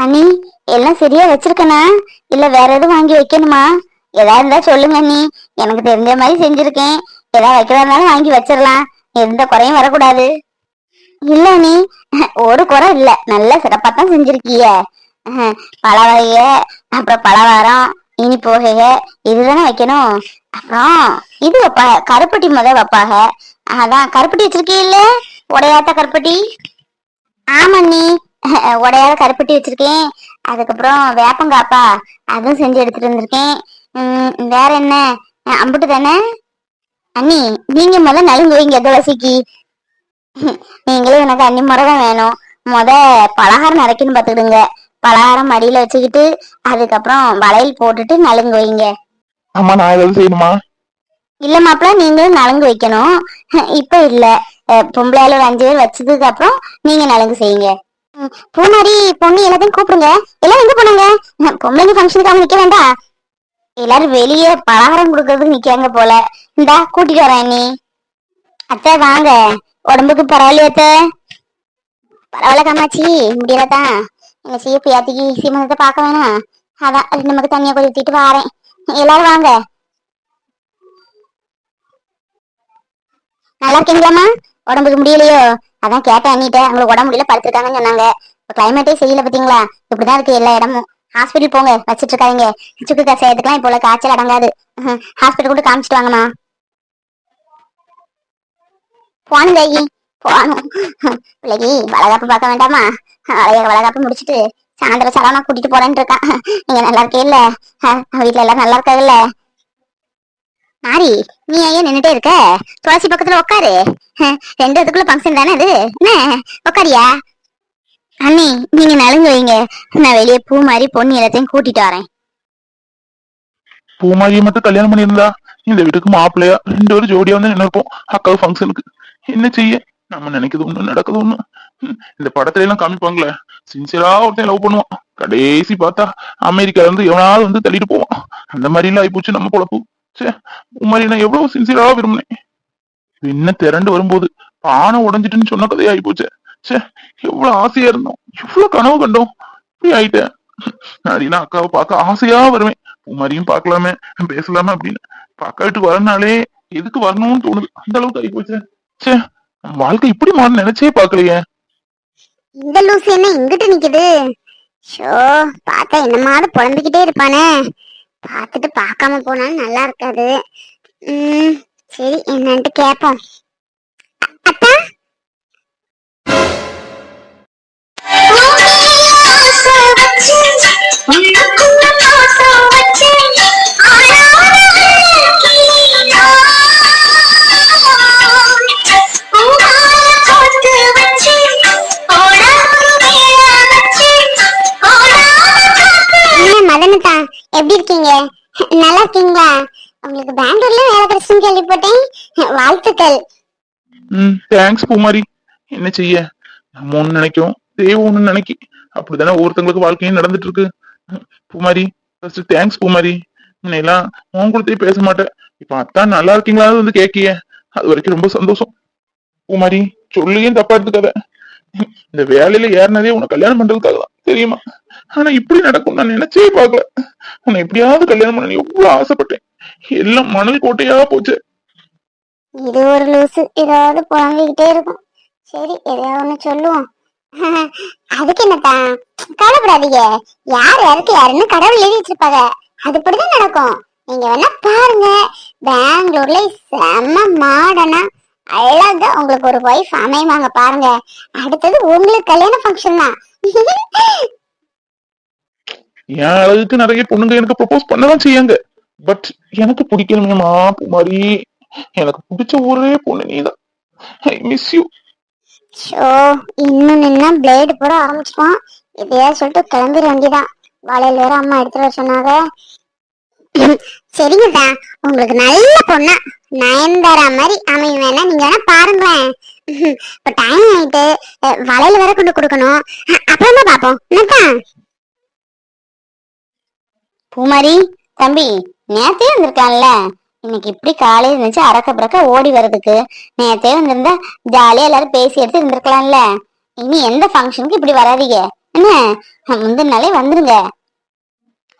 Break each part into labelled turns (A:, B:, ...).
A: அண்ணி எல்லாம் சரியா வச்சிருக்கனா? இல்ல வேற எதுவும் வாங்கி வைக்கணுமா? ஏதா இருந்தா சொல்லுங்க அண்ணி. எனக்கு தெரிஞ்ச மாதிரி செஞ்சிருக்கேன். ஏதா வைக்கிறதுனாலும் வாங்கி வச்சிடலாம் எந்த குறையும் வரக்கூடாது. இல்ல நீ ஒரு குறை இல்ல. நல்ல சிறப்பா தான் செஞ்சிருக்கிய. அஹ், வகைய அப்புறம் பலவாரம் இனிப்பு போகைய இதுதானே வைக்கணும். அப்புறம் இது வைப்பா. கருப்பட்டி முத வைப்பாக. அதான் கருப்பட்டி வச்சிருக்கீல்ல உடையாத்த கருப்பட்டி? ஆமா நீ உடையாத கருப்பட்டி வச்சிருக்கேன். அதுக்கப்புறம் வேப்பங்காப்பா அதுவும் செஞ்சு எடுத்துட்டு வந்திருக்கேன். வேற என்ன? அம்புட்டு தானே? அண்ணி நீங்க முதல்ல நலுங்கு வைங்க துளசிக்கு. நீங்களே எனக்கு அன்னி முறை தான் வேணும். முத பலகாரம் நிறைக்கணும் பார்த்துக்கிடுங்க பலகாரம் மடியில வச்சுக்கிட்டு அதுக்கப்புறம் வளையல் போட்டுட்டு நலுங்கு வைங்க.
B: ஆமா நான் ஏதாவது செய்யணுமா?
A: இல்ல மாப்பிள்ள நீங்களும் நலுங்கு வைக்கணும். இப்ப இல்ல. பொம்பளையால ஒரு அஞ்சு பேர் வச்சதுக்கு அப்புறம் நீங்க நலுங்கு செய்யுங்க. பூமாரி பொண்ணு எல்லாத்தையும் கூப்பிடுங்க. எல்லாம் எங்க போனாங்க? அஹ் பொம்பளைங்க ஃபங்க்ஷனுக்காக நிக்க வேண்டாம். எல்லாரும் வெளியே பலகாரம் கொடுக்கறதுக்கு நிக்காங்க போல. இந்தா கூட்டிட்டு வரேன் நீ. அத்தை வாங்க. உடம்புக்கு பரவாயில்லையத்த பரவாயில்ல காமாச்சி முடியலதான் எங்க சீப்பு யாத்திக்கு சீமந்தத்தை பார்க்க வேணாம். அதான் ரெண்டு மக்கு தண்ணியை கொஞ்சம் ஊத்திட்டு வாரேன். எல்லாரும் வாங்க. நல்லா இருக்கீங்களாம்மா? உடம்புக்கு முடியலையோ? அதான் கேட்டேன் அண்ணிட்ட. உங்களுக்கு உடம்பு முடியல படுத்துருக்காங்கன்னு சொன்னாங்க. இப்போ கிளைமேட்டே சரியில்லை பார்த்தீங்களா? இப்படிதான் இருக்கு எல்லா இடமும். ஹாஸ்பிட்டல் போங்க வச்சிட்டு இருக்காதீங்க. சுக்கு கசாயத்துக்குலாம் இப்போ உள்ள காய்ச்சல் அடங்காது. ஹாஸ்பிட்டல் கூட காமிச்சிட்டு வாங்கம்மா. போகணும் தேகி போகணும். பிள்ளைக்கு வளகாப்பு பார்க்க வேண்டாமா? அழக வளகாப்பு முடிச்சுட்டு சாயந்தரம் சரவணா கூட்டிட்டு போறேன்னு இருக்கான். நீங்க நல்லா இருக்கே இல்ல? வீட்ல எல்லாம் நல்லா இருக்காங்கல்ல மாறி நீ ஏன் நின்னுட்டே இருக்க? துளசி பக்கத்துல உட்காரு ரெண்டு இதுக்குள்ள ஃபங்க்ஷன் தானே அது? என்ன? உட்காரியா அண்ணி நீங்க நலுங்கு வைங்க. நான் வெளியே பூ மாதிரி பொண்ணு எல்லாத்தையும் கூட்டிட்டு வரேன்.
B: பூமாரியை மட்டும் கல்யாணம் பண்ணியிருந்தா இந்த வீட்டுக்கு மாப்பிள்ளையா ரெண்டு பேரும் ஜோடியா வந்து நினைப்போம் அக்காவு ஃபங்க்ஷனுக்கு என்ன செய்ய? நம்ம நினைக்கிறது ஒண்ணு நடக்குது ஒண்ணு. இந்த படத்துல எல்லாம் காமிப்பாங்களே. சின்சியரா ஒருத்தன் லவ் பண்ணுவான். கடைசி பார்த்தா அமெரிக்கால இருந்து எவனாவது வந்து தள்ளிட்டு போவான். அந்த மாதிரி எல்லாம் ஆயிப்போச்சு நம்ம பொழப்பு. சே பூமாரி நான் எவ்வளவு சின்சியரா விரும்பினேன். என்ன திரண்டு வரும்போது பானை உடஞ்சிட்டுன்னு சொன்ன கதையா ஆயிப்போச்சு சே எவ்வளவு ஆசையா இருந்தோம். எவ்வளவு கனவு கண்டோம். இப்படி ஆயிட்டேன். அப்படின்னா அக்காவை பார்க்க ஆசையா வருவேன். உமாரியும் பார்க்கலாமே பேசலாமே அப்படின்னு. அக்கா வீட்டுக்கு வரனாலே எதுக்கு வரணும்னு தோணுது. அந்த அளவுக்கு ஆகி சே வாழ்க்கை இப்படி மாறும் நினைச்சே பாக்கலையே
A: இந்த லூசு என்ன இங்கிட்டு நிக்குது? ஷோ பார்த்தா என்னமாவது புலம்பிக்கிட்டே இருப்பானே. பார்த்துட்டு பார்க்காம போனாலும் நல்லா இருக்காது. ம் சரி என்னன்ட்டு கேட்போம் அத்தா? கேள்விப்பட்டேன் வாழ்த்துக்கள்.
B: ம் தேங்க்ஸ் பூமாரி. என்ன செய்ய? நம்ம ஒண்ணு நினைக்கும் தேவ ஒண்ணு நினைக்கி. அப்படித்தானே ஒவ்வொருத்தங்களுக்கு வாழ்க்கையும் நடந்துட்டு இருக்கு பூமாரி ஃபர்ஸ்ட் தேங்க்ஸ் பூமாரி. முன்னையெல்லாம் உன் கொடுத்தே பேச மாட்டேன். இப்ப அத்தான் நல்லா இருக்கீங்களா வந்து கேக்கிய. அது வரைக்கும் ரொம்ப சந்தோஷம். பூமாரி சொல்லியும் தப்பா எடுத்துக்காத. இந்த வேலையில ஏறினதே உனக்கு கல்யாணம் பண்றதுக்காக தான் தெரியுமா? ஆனா இப்படி நடக்கும் நான் நினைச்சே பாக்கல உன்னை எப்படியாவது கல்யாணம் பண்ண எவ்வளவு ஆசைப்பட்டேன். எல்லாம் மணல் கோட்டையா போச்சு.
A: இது ஒரு லூசு. ஏதாவது புலம்பிக்கிட்டே இருக்கும். சரி எதையாவது ஒண்ணு சொல்லுவோம். அதுக்கு என்னத்தான் கவலைப்படாதீங்க. யார் யாருக்கு யாருன்னு கடவுள் எழுதி வச்சிருப்பாங்க. அதுபடிதான் நடக்கும். நீங்க வேணா பாருங்க. பெங்களூர்ல செம்ம மாடனா அழகா உங்களுக்கு ஒரு ஒய்ஃப் அமைவாங்க பாருங்க. அடுத்தது உங்களுக்கு கல்யாண ஃபங்க்ஷன் தான்.
B: என் அழகுக்கு நிறைய பொண்ணுங்க எனக்கு ப்ரொபோஸ் பண்ணதான் செய்யாங்க. பட் எனக்கு பிடிக்கணுமா மாதிரி எனக்கு பிடிச்ச ஒரே பொண்ணு நீதான். ஐ மிஸ் யூ
A: ஷோ இன்னும் நின்னா பிளேடு போட ஆரம்பிச்சிட்டான் இதையா சொல்லிட்டு கிளம்பிட வேண்டியதான் வளையல் வேற அம்மா எடுத்துட்டு வர சொன்னாங்க. சரிங்கதா உங்களுக்கு நல்ல பொண்ணா. நயன்தாரா மாதிரி அமையும் வேணா நீங்க வேணா பாருங்களேன். இப்ப டைம் ஆயிட்டு வளையல் வேற கொண்டு கொடுக்கணும். அப்புறம் தான் பாப்போம் என்னத்தா பூமாரி தம்பி நேரத்தையும் வந்திருக்கான்ல. இன்னைக்கு இப்படி காலையில இருந்துச்சு அறக்க பிறக்க ஓடி வர்றதுக்கு நேத்தே வந்திருந்தா ஜாலியா எல்லாரும் பேசி எடுத்து இருந்திருக்கலாம்ல. இனி எந்த ஃபங்க்ஷனுக்கு இப்படி வராதீங்க? என்ன? முந்தின நாளே வந்துருங்க.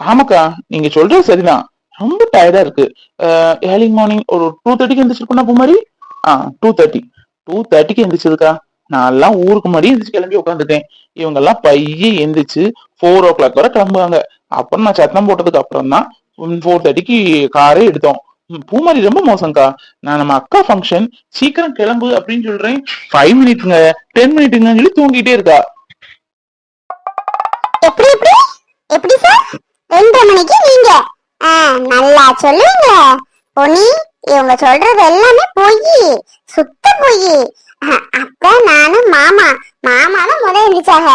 B: ஆமாக்கா நீங்க சொல்றது சரிதான். ரொம்ப டயர்டா இருக்கு. ஏர்லி மார்னிங் ஒரு டூ தேர்ட்டிக்கு எந்திரிச்சிருக்கோம் பூமாரி? ஆ டூ தேர்ட்டி டூ தேர்ட்டிக்கு எந்திரிச்சதுக்கா? நான் எல்லாம் ஊருக்கு முன்னாடி எந்திரிச்சு கிளம்பி உட்காந்துட்டேன் இவங்க எல்லாம் பைய எந்திரிச்சு ஃபோர் ஓ கிளாக் வரை கிளம்புவாங்க. அப்புறம் நான் சத்தம் போட்டதுக்கு அப்புறம் தான் ஃபோர் தேர்ட்டிக்கு காரே எடுத்தோம். பூமாரி ரொம்ப மோசம்க்கா. நான் நம்ம அக்கா ஃபங்க்ஷன் சீக்கிரம் கிளம்பு அப்படின்னு சொல்றேன். ஃபைவ் மினிட்ங்க டென் மினிட்ங்க சொல்லி தூங்கிட்டே இருக்கா.
A: எப்படி எப்படி? எப்படி சார் ரெண்டரை மணிக்கு நீங்க? நல்லா சொல்லுங்க. பொனி இவங்க சொல்றது எல்லாமே பொய். சுத்த பொய். அப்ப நானும் மாமா மாமா தான் முதல் எழுந்திரிச்சாக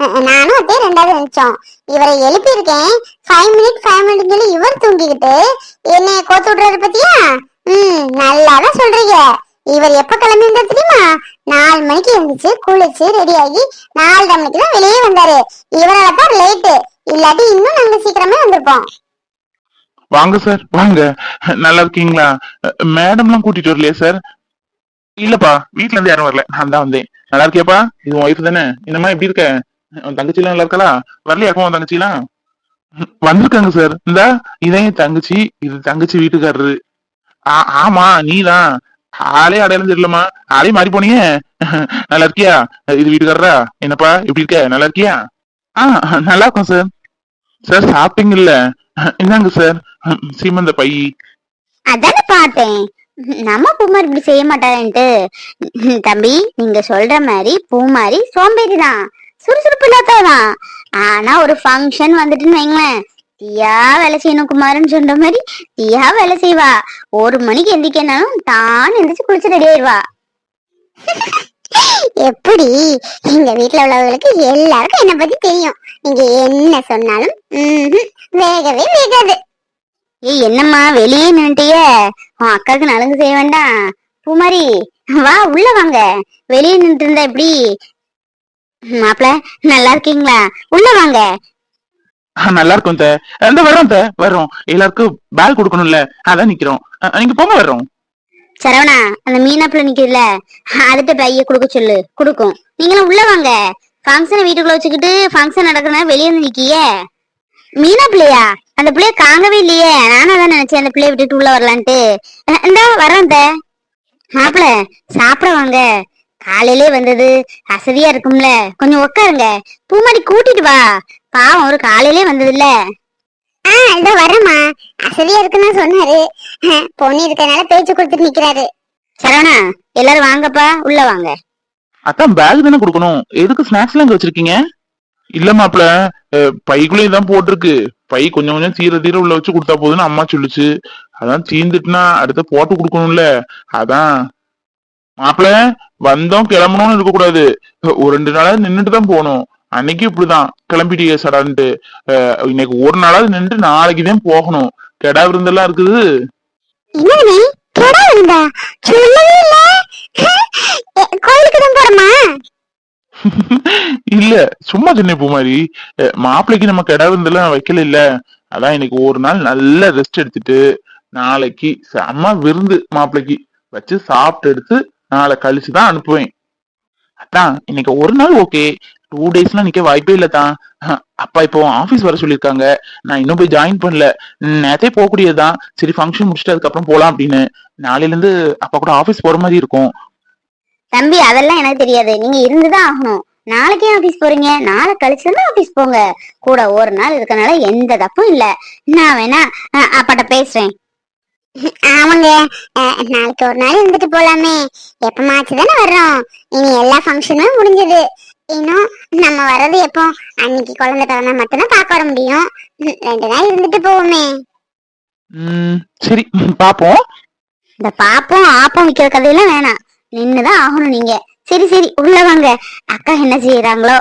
A: நானும் அப்படியே ரெண்டாவது எழுந்திரிச்சோம் இவரை எழுப்பியிருக்கேன். ஃபைவ் மினிட் ஃபைவ் மினிட் சொல்லி இவர் தூங்கிக்கிட்டு என்னைய கோத்து விடுறது பத்தியா? ம் நல்லா தான் சொல்றீங்க. இவர் எப்ப கிளம்பி தெரியுமா? நாலு மணிக்கு எழுந்துச்சு குளிச்சு ரெடி ஆகி நாலரை மணிக்கு தான் வெளியே வந்தாரு. இவரால தான் லேட்டு இல்லாட்டி இன்னும் நாங்க சீக்கிரமே வந்திருப்போம்.
B: வாங்க சார் வாங்க. நல்லா இருக்கீங்களா? மேடம்லாம் கூட்டிட்டு வரலையா சார் இல்லப்பா வீட்ல இருந்து யாரும் வரல. நான் தான் வந்தேன். நல்லா இருக்கியாப்பா? இது ஒய்ஃப் தானே? என்னம்மா எப்படி இருக்க? உன் தங்கச்சிலாம் நல்லா இருக்காளா? வரலையாப்பா உன் தங்கச்சிலாம்? வந்திருக்காங்க சார் இந்தா இதே என் தங்கச்சி இது தங்கச்சி வீட்டுக்காரரு. ஆ- ஆமா நீதான். ஆளே அடையாளம் தெரியலமா ஆளே மாறி போனீங்க நல்லா இருக்கியா? இது வீட்டுக்காரரா? என்னப்பா எப்படி இருக்க? நல்லா இருக்கியா? ஆ நல்லா இருக்கும் சார் சார் சாப்பிட்டீங்கல்ல? என்னங்க சார் சீமந்த பை.
A: அதான பார்த்தேன். நம்ம பூமாரி இப்படி செய்ய மாட்டாரன்ட்டு தம்பி நீங்க சொல்ற மாதிரி பூமாரி சோம்பேறி தான் சுறுசுறுப்பு இல்லாததான் ஆனா ஒரு ஃபங்க்ஷன் வந்துட்டுன்னு வைங்களேன். தீயா வேலை செய்யணும் குமாருன்னு சொல்ற மாதிரி தீயா வேலை செய்வா. ஒரு மணிக்கு எந்திரிக்கனாலும் தான் எந்திரிச்சு குளிச்சு ரெடி ஆயிடுவா. எப்படி? எங்க வீட்டுல உள்ளவங்களுக்கு எல்லாருக்கும் என்ன பத்தி தெரியும். நீங்க என்ன சொன்னாலும் வேகவே வேகாது. ஏய் என்னம்மா வெளியே நின்றுட்டிய உன் அக்காவுக்கு நலங்கு செய்ய வேண்டாம். பூமாரி வா உள்ள வாங்க. வெளியே நின்று இருந்தா எப்படி? மாப்பிள நல்லா இருக்கீங்களா? உள்ள வாங்க.
B: நல்லா இருக்கும் த இந்த வரோம் த வரோம் எல்லாருக்கும் பேல் கொடுக்கணும்ல. அதான் நிக்கிறோம். நீங்க போங்க வர்றோம்.
A: சரவணா அந்த மீனாப்புல நிக்குதுல அதுட்ட பைய குடுக்க சொல்லு. குடுக்கும். நீங்களும் உள்ள வாங்க. ஃபங்க்ஷனை வீட்டுக்குள்ள வச்சுக்கிட்டு ஃபங்க்ஷன் நடக்கிறதா வெளியே வந்து நிக்கிய? மீனா பிள்ளையா அந்த பிள்ளைய காங்கவே இல்லையே. நானும் அதான் நினைச்சேன் அந்த பிள்ளைய விட்டுட்டு உள்ள வரலான்ட்டு. இந்தா வரேன் மாப்பிள சாப்பிட வாங்க. காலையிலே வந்தது. அசதியா இருக்கும்ல. கொஞ்சம் உட்காருங்க பூமாடி கூட்டிட்டு வா. பாவம் ஒரு காலையிலே வந்தது இல்ல ஆ இதோ வரேம்மா அசதியா இருக்குன்னு சொன்னாரு. பொண்ணு இருக்கனால பேச்சு கொடுத்துட்டு நிக்கிறாரு. சரவணா எல்லாரும் வாங்கப்பா. உள்ள வாங்க.
B: அதான் பேக் தானே கொடுக்கணும். எதுக்கு ஸ்நாக்ஸ் எல்லாம் வச்சிருக்கீங்க? இல்ல மாப்ள பைக்குள்ளேயும் தான் போட்டிருக்கு. பை கொஞ்சம் கொஞ்சம் தீர தீர உள்ள வச்சு கொடுத்தா போதுன்னு அம்மா சொல்லுச்சு. அதான் தீந்துட்டுனா அடுத்து போட்டு கொடுக்கணும்ல. அதான். மாப்பிள வந்தோம் கிளம்பணும்னு இருக்க கூடாது ஒரு ரெண்டு நாளாவது நின்னுட்டு தான் போகணும். அன்னைக்கு இப்படிதான். கிளம்பிட்டீங்க சடான்ட்டு இன்னைக்கு ஒரு நாளாவது நின்று நாளைக்கு தான் போகணும். கெடா விருந்தெல்லாம் இருக்குது.
A: இல்ல.
B: சும்மா சின்ன பூ மாதிரி அஹ், மாப்பிள்ளைக்கு நம்ம கிடா விருந்தெல்லாம் வைக்கல இல்ல. அதான் இன்னைக்கு ஒரு நாள் நல்ல ரெஸ்ட் எடுத்துட்டு நாளைக்கு செம்ம விருந்து மாப்பிள்ளைக்கு வச்சு சாப்பிட்டு எடுத்து நாளை கழிச்சு தான் அனுப்புவேன். அதான் இன்னைக்கு ஒரு நாள் ஓகே டூ டேஸ்லாம் நிக்க வாய்ப்பே இல்ல தான். அப்பா இப்போ ஆபீஸ் வர சொல்லியிருக்காங்க. நான் இன்னும் போய் ஜாயின் பண்ணல. ம், நேத்தே போகக்கூடியதுதான் சரி ஃபங்க்ஷன் முடிச்சுட்டு அதுக்கப்புறம் போலாம் அப்படின்னு. நாளையில இருந்து அப்பா கூட ஆபீஸ் போற மாதிரி இருக்கும்.
A: தம்பி அதெல்லாம் எனக்கு தெரியாது. நீங்க இருந்துதான் ஆகணும். நாளைக்கே ஆபீஸ் போறீங்க. நாளை கழிச்சு தான் ஆபீஸ் போங்க. கூட ஒரு நாள் இருக்கனால எந்த தப்பும் இல்ல. நான் வேணா அப்பாட்ட பேசுறேன். ஆமாங்க. நாளைக்கு ஒரு நாள் இருந்துட்டு போலாமே. எப்பமாச்சு தானே வர்றோம். இனி எல்லா ஃபங்க்ஷனும் முடிஞ்சது. இன்னும் நம்ம வர்றது எப்போ? அன்னைக்கு குழந்தை பிறந்தா மட்டும்தான் பார்க்க வர முடியும். ரெண்டு நாள் இருந்துட்டு போவோமே.
B: சரி பாப்போம்.
A: இந்த பாப்போம் ஆப்பம் விக்கிற கதையெல்லாம் வேணாம். நின்னுதான் ஆகணும் நீங்க. சரி சரி உள்ள வாங்க. அக்கா என்ன செய்யறாங்களோ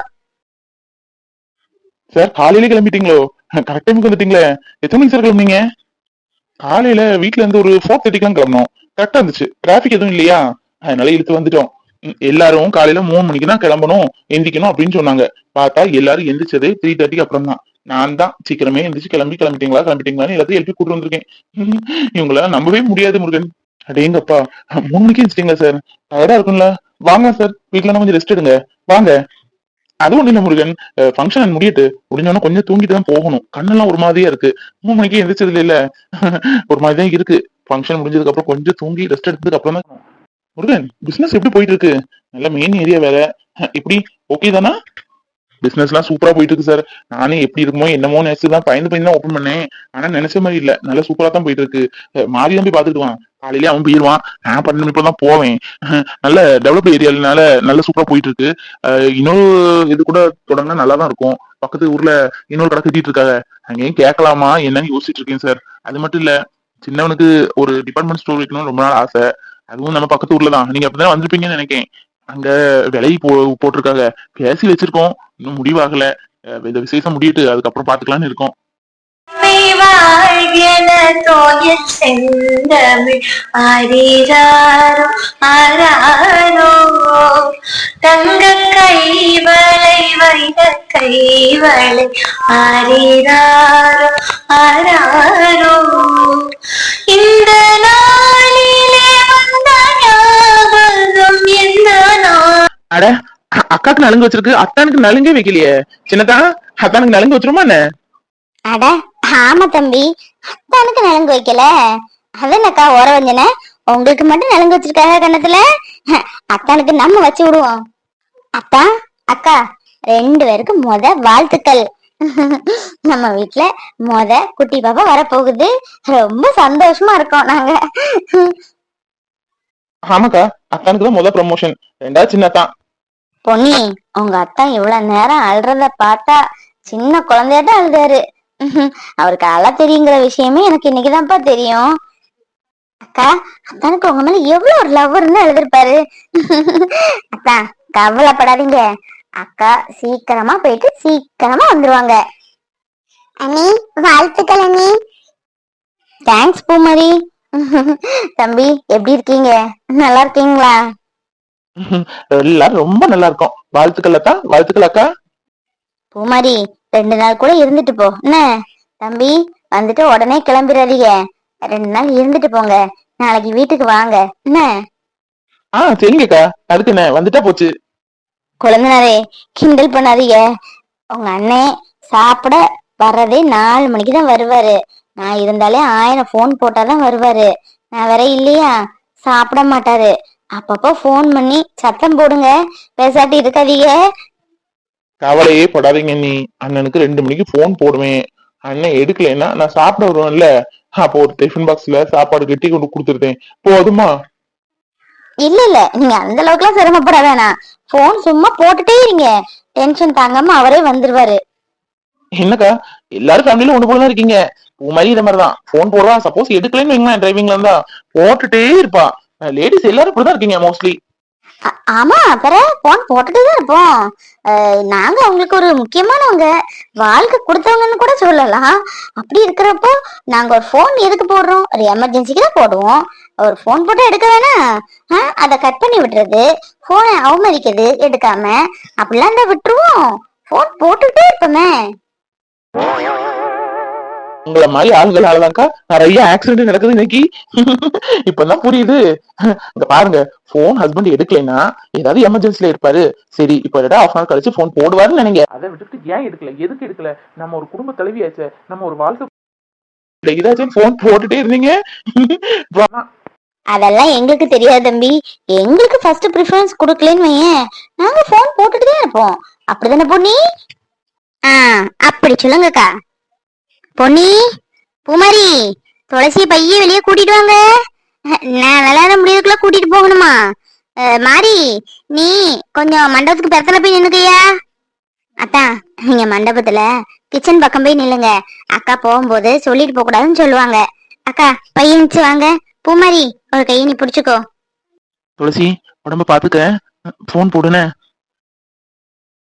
B: சார் காலையில கிளம்பிட்டீங்களோ? கரெக்ட் டைமுக்கு வந்துட்டீங்களே. எத்தனை மணிக்கு சார் கிளம்புனீங்க? காலையில வீட்ல இருந்து ஒரு ஃபோர் தேர்ட்டிக்கெல்லாம் கிளம்பணும் கரெக்டா இருந்துச்சு. டிராபிக் எதுவும் இல்லையா? அதனால இழுத்து வந்துட்டோம். எல்லாரும் காலையில மூணு மணிக்கு தான் கிளம்பணும் எந்திக்கணும் அப்படின்னு சொன்னாங்க. பார்த்தா எல்லாரும் எந்திரிச்சதே த்ரீ தேர்ட்டிக்கு அப்புறம் தான். நான் தான் சீக்கிரமே எந்திரிச்சு கிளம்பி கிளம்பிட்டீங்களா கிளம்பிட்டீங்களான்னு எல்லாத்தையும் எழுப்பி கூட்டு வந்திருக்கேன். இவங்களால நம்பவே முடியாது முருகன். அடேங்கப்பா மூணு மணிக்கு எந்திரிச்சிட்டீங்களா சார் டயர்டா இருக்கும்ல. வாங்க சார் வீட்டுல கொஞ்சம் ரெஸ்ட் எடுங்க. வாங்க. அது ஒண்ணு இல்ல முருகன். ஃபங்க்ஷன் முடியட்டு முடிஞ்சோன்னா கொஞ்சம் தூங்கிட்டு தான் போகணும். கண்ணெல்லாம் ஒரு மாதிரியா இருக்கு. மூணு மணிக்கு எந்திரிச்சது இல்ல. ஒரு மாதிரி தான் இருக்கு. ஃபங்க்ஷன் முடிஞ்சதுக்கு அப்புறம் கொஞ்சம் தூங்கி ரெஸ்ட் எடுத்ததுக்கு அப்புறம் தான் முருகன் பிசினஸ் எப்படி போயிட்டு இருக்கு? நல்ல மெயின் ஏரியா வேற. இப்படி ஓகே தானா? பிசினஸ் எல்லாம் சூப்பரா போயிட்டு இருக்கு சார் நானே எப்படி இருக்குமோ என்னமோ நினைச்சு தான் பயந்து பயந்து தான் ஓப்பன் பண்ணேன். ஆனா நினைச்ச மாதிரி இல்ல. நல்லா சூப்பரா தான் போயிட்டு இருக்கு. மாறி தான் போய் பாத்துக்கிடுவான் காலையிலே அவன் போயிடுவான் நான் பன்னெண்டு மணி தான் போவேன். நல்ல டெவலப் ஏரியாலனால நல்ல சூப்பரா போயிட்டு இருக்கு இன்னொரு இது கூட தொடங்கினா நல்லா தான் இருக்கும். பக்கத்து ஊர்ல இன்னொரு கடை கட்டிட்டு இருக்காங்க. அங்கேயும் கேட்கலாமா? என்னன்னு யோசிச்சுட்டு இருக்கேன் சார் அது மட்டும் இல்ல சின்னவனுக்கு ஒரு டிபார்ட்மெண்ட் ஸ்டோர் வைக்கணும்னு ரொம்ப நாள் ஆசை. அதுவும் நம்ம பக்கத்து ஊர்ல தான். நீங்க அப்படிதான் வந்திருப்பீங்கன்னு நினைக்கிறேன் அங்க விலை போ போட்டிருக்காங்க. பேசி வச்சிருக்கோம். இன்னும் முடிவாகல. இந்த விசேஷம் முடியிட்டு அதுக்கப்புறம் பாத்துக்கலாம்னு இருக்கோம்.
C: வாழ்கென தோயில் செந்தமிழ் ஆரீராரோ ஆராரோ தங்க கைவளை வைர கைவளை ஆரீராரோ ஆராரோ இந்த நாளிலே வந்த ஞாபகம் எந்த நாள்
B: அக்காக்கு நலுங்கு வச்சிருக்கு அத்தானுக்கு நலுங்கே வைக்கலையே சின்னதா அத்தானுக்கு நலுங்கு வச்சிருமா என்ன
A: அட ஆமா தம்பி. அத்தானுக்கு நலங்கு வைக்கல. அது என்னக்கா ஓர வஞ்சன. உங்களுக்கு மட்டும் நலங்கு வச்சிருக்காங்க கண்ணத்துல அத்தானுக்கு நம்ம வச்சு விடுவோம். அத்தா அக்கா ரெண்டு பேருக்கும் முத வாழ்த்துக்கள். நம்ம வீட்ல முத குட்டி பாப்பா வரப்போகுது. ரொம்ப சந்தோஷமா இருக்கோம் நாங்க.
B: ஆமாக்கா அத்தானுக்கு தான் முதல் ப்ரமோஷன் ரெண்டாவது சின்னத்தான்
A: பொன்னி உங்க அத்தா இவ்வளவு நேரம் அழுறத பார்த்தா சின்ன குழந்தையாட்ட அழுதாரு. அவருக்கு அழ தெரியுங்கிற விஷயமே எனக்கு இன்னைக்குதான்ப்பா தெரியும். அக்கா அத்தானுக்கு உங்க மேல எவ்வளவு ஒரு லவ் இருந்து எழுதிருப்பாரு. அத்தா கவலைப்படாதீங்க. அக்கா சீக்கிரமா போயிட்டு சீக்கிரமா வந்துருவாங்க. அண்ணி வாழ்த்துக்கள் அண்ணி. தேங்க்ஸ் பூமரி. தம்பி எப்படி இருக்கீங்க? நல்லா இருக்கீங்களா?
B: எல்லாரும் ரொம்ப நல்லா இருக்கும். வாழ்த்துக்கள் அக்கா. வாழ்த்துக்கள் அக்கா.
A: பூமாரி ரெண்டு நாள் கூட இருந்துட்டு போ. என்ன? தம்பி வந்துட்டு உடனே கிளம்பிடாதீங்க ரெண்டு நாள் இருந்துட்டு போங்க. நாளைக்கு வீட்டுக்கு வாங்க. என்ன?
B: ஆ சரிங்கக்கா. அதுக்கு என்ன? வந்துட்டா போச்சு.
A: குழந்தைனாரே கிண்டல் பண்ணாதீங்க. உங்க அண்ணே சாப்பிட வர்றதே நாலு மணிக்கு தான் வருவாரு. நான் இருந்தாலே ஆயிரம் ஃபோன் போட்டாதான் வருவாரு. நான் வேற இல்லையா? சாப்பிட மாட்டாரு. அப்பப்போ ஃபோன் பண்ணி சத்தம் போடுங்க. பேசாட்டி இருக்காதீங்க.
B: கவலையே படாதீங்க நீ. அண்ணனுக்கு ரெண்டு மணிக்கு ஃபோன் போடுவேன். அண்ணன் எடுக்கலைன்னா நான் சாப்பிட வருவேன்ல. அப்போ ஒரு டிஃபன் பாக்ஸ்ல சாப்பாடு கட்டி கொண்டு கொடுத்துருந்தேன் போதுமா?
A: இல்ல இல்ல. நீங்க அந்த அளவுக்குலாம் சிரமப்பட வேணாம் போன் சும்மா போட்டுட்டே இருங்க. டென்ஷன் தாங்காம அவரே வந்துருவாரு.
B: என்னக்கா? எல்லாரும் ஃபேமிலியில ஒண்ணு போல தான் இருக்கீங்க. உன் மாதிரி இந்த மாதிரி தான் ஃபோன் போடுவான் சப்போஸ் எடுக்கலைன்னு வைங்களேன் டிரைவிங்ல இருந்தா. போட்டுட்டே இருப்பா. லேடிஸ் எல்லாரும் இப்படிதான் இருக்கீங்க மோஸ்ட்லி
A: ஆமா அப்புறம் போன் போட்டுட்டு தான் இருப்போம் நாங்க அவங்களுக்கு ஒரு முக்கியமானவங்க. வாழ்க்கை கொடுத்தவங்கன்னு கூட சொல்லலாம். அப்படி இருக்கிறப்போ நாங்க ஒரு போன் எதுக்கு போடுறோம்? ஒரு எமர்ஜென்சிக்கு தான் போடுவோம். ஒரு போன் போட்டு எடுக்க வேணாம் ஆ, அதை கட் பண்ணி விட்டுறது. போனை அவமதிக்கிறது எடுக்காம. அப்படிலாம் தான் விட்டுருவோம். போன் போட்டுட்டே இருப்போமே.
B: உங்களை மாதிரி ஆளுங்களாலதான்க்கா நிறைய ஆக்சிடென்ட் நடக்குது இன்னைக்கு. இப்பதான் புரியுது. இந்த பாருங்க போன் ஹஸ்பண்ட் எடுக்கலைன்னா ஏதாவது எமர்ஜென்சில இருப்பாரு. சரி இப்ப ரெடா ஆஃப் ஹவர் கழிச்சு போன் போடுவாருன்னு நினைங்க. அதை விட்டுட்டு ஏன் எடுக்கல? எதுக்கு எடுக்கல? நம்ம ஒரு குடும்ப தலைவியாச்சே. நம்ம ஒரு வாழ்க்கை இதாச்சும் போன் போட்டுட்டே இருந்தீங்க.
A: அதெல்லாம் எங்களுக்கு தெரியாது தம்பி. எங்களுக்கு ஃபர்ஸ்ட் ப்ரிஃபரன்ஸ் கொடுக்கலன்னு வையேன். நாங்க ஃபோன் போட்டுட்டு தான் இருப்போம். அப்படிதானே பொன்னி? ஆ அப்படி சொல்லுங்கக்கா. பொன்னி பூமாரி துளசி பைய வெளியே கூட்டிட்டு வாங்க. நான் விளையாட முடியறதுக்குள்ள கூட்டிட்டு போகணுமா? மாரி நீ கொஞ்சம் மண்டபத்துக்கு பெருத்தல போய் நின்னுக்கையா? அத்தான் நீங்க மண்டபத்துல கிச்சன் பக்கம் போய் நில்லுங்க. அக்கா போகும்போது சொல்லிட்டு போக கூடாதுன்னு சொல்லுவாங்க. அக்கா பையனிச்சு வாங்க. பூமாரி ஒரு கையை நீ பிடிச்சுக்கோ.
B: துளசி உடம்ப பாத்துக்க. போன் போடுனே.